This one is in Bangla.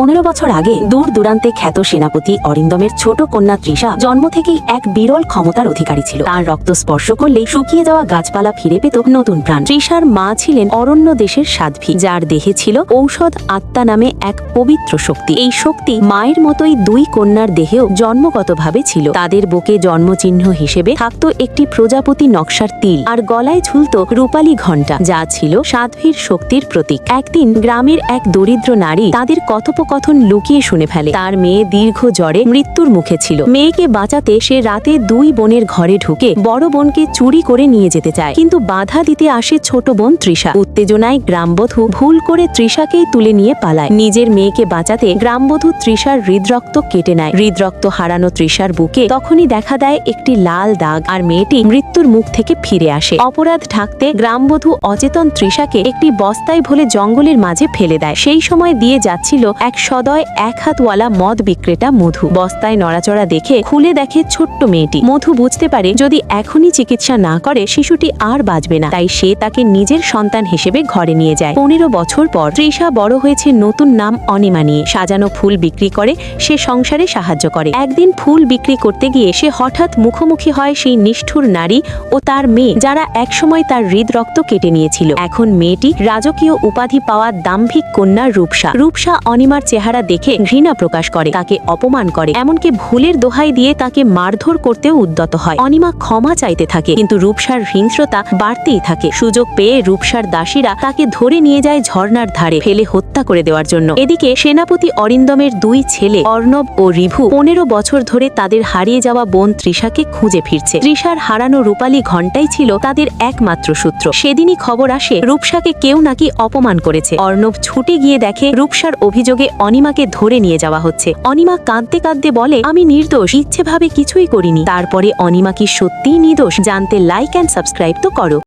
পনেরো বছর আগে দূর দূরান্তে খ্যাত সেনাপতি অরিন্দমের ছোট কন্যা তৃষা জন্ম থেকেই এক বিরল ক্ষমতার অধিকারী ছিল। তার রক্ত স্পর্শ করলে শুকিয়ে যাওয়া গাছপালা ফিরে পেত নতুন প্রাণ। তৃষার মা ছিলেন অরণ্য দেশের সাধ্বী, যার দেহে ছিল ঔষধ আত্মা নামে এক পবিত্র শক্তি। এই শক্তি মায়ের মতোই দুই কন্যার দেহেও জন্মগতভাবে ছিল। তাদের বুকে জন্মচিহ্ন হিসেবে থাকত একটি প্রজাপতি নকশার তিল আর গলায় ঝুলত রূপালী ঘণ্টা, যা ছিল সাধ্বীর শক্তির প্রতীক। একদিন গ্রামের এক দরিদ্র নারী তাদের কথোপকথন লুকিয়ে শুনে ফেলে। তার মেয়ে দীর্ঘ জ্বরে মৃত্যুর মুখে ছিল। মেয়েকে বাঁচাতে সে রাতে দুই বোনের ঘরে ঢুকে বড় বোনকে চুরি করে নিয়ে যেতে চায়। কিন্তু বাধা দিতে আসে ছোট বোন তৃষা। উত্তেজনায় গ্রামবধূ ভুল করে তৃষাকেই তুলে নিয়ে পালায়। নিজের মেয়েকে বাঁচাতে গ্রামবধূ তৃষার হৃদরক্ত কেটে নেয়। হৃদরক্ত হারানো তৃষার বুকে তখনই দেখা দেয় একটি লাল দাগ আর মেয়েটি মৃত্যুর মুখ থেকে ফিরে আসে। অপরাধ ঢাকতে গ্রামবধূ অচেতন তৃষাকে একটি বস্তায় ভুলে জঙ্গলের মাঝে ফেলে দেয়। সেই সময় দিয়ে যাচ্ছিল এক সদয় এক হাতওয়ালা মদ বিক্রেতা মধু। বস্তায় নড়াচড়া দেখে খুলে দেখে ছোট্ট মেয়েটি। মধু বুঝতে পারে যদি এখনই চিকিৎসা না করে, শিশুটি আর বাঁচবে না। তাই সে তাকে নিজের সন্তান হিসেবে ঘরে নিয়ে যায়। পনেরো বছর পর তৃষা বড় হয়েছে নতুন নাম অনিমা নিয়ে। সাজানো ফুল বিক্রি করে সে সংসারে সাহায্য করে। একদিন ফুল বিক্রি করতে গিয়ে সে হঠাৎ মুখোমুখি হয় সেই নিষ্ঠুর নারী ও তার মেয়ে, যারা একসময় তার হৃদরক্ত কেটে নিয়েছিল। এখন মেয়েটি রাজকীয় উপাধি পাওয়া দাম্ভিক কন্যা রূপসা। রূপসা অনিমার চেহারা দেখে ঘৃণা প্রকাশ করে, তাকে অপমান করে। এমনকি ভুলের দোহাই দিয়ে তাকে মারধর করতেও উদ্যত হয়। অনিমা ক্ষমা চাইতে থাকে, কিন্তু রূপসার হিংস্রতা বাড়তেই থাকে। সুযোগ পেয়ে রূপসার দাসীরা তাকে ধরে নিয়ে যায় ঝর্ণার ধারে, ফেলে হত্যা করে দেওয়ার জন্য। এদিকে সেনাপতি অরিন্দমের দুই ছেলে, অর্ণব ও রিভু, পনেরো বছর ধরে তাদের হারিয়ে যাওয়া বোন তৃষাকে খুঁজে ফিরছে। তৃষার হারানো রূপালী ঘণ্টাই ছিল তাদের একমাত্র সূত্র। সেদিনই খবর আসে, রূপসাকে কেউ নাকি অপমান করেছে। অর্ণব ছুটে গিয়ে দেখে, রূপসার অভিযোগে অনিমাকে ধরে নিয়ে যাওয়া হচ্ছে। অনিমা কাঁদতে কাঁদতে বলে, আমি নির্দোষ, ইচ্ছেভাবে কিছুই করিনি। তারপরে অনিমা কি সত্যিই নির্দোষ জানতে লাইক অ্যান্ড সাবস্ক্রাইব তো করো।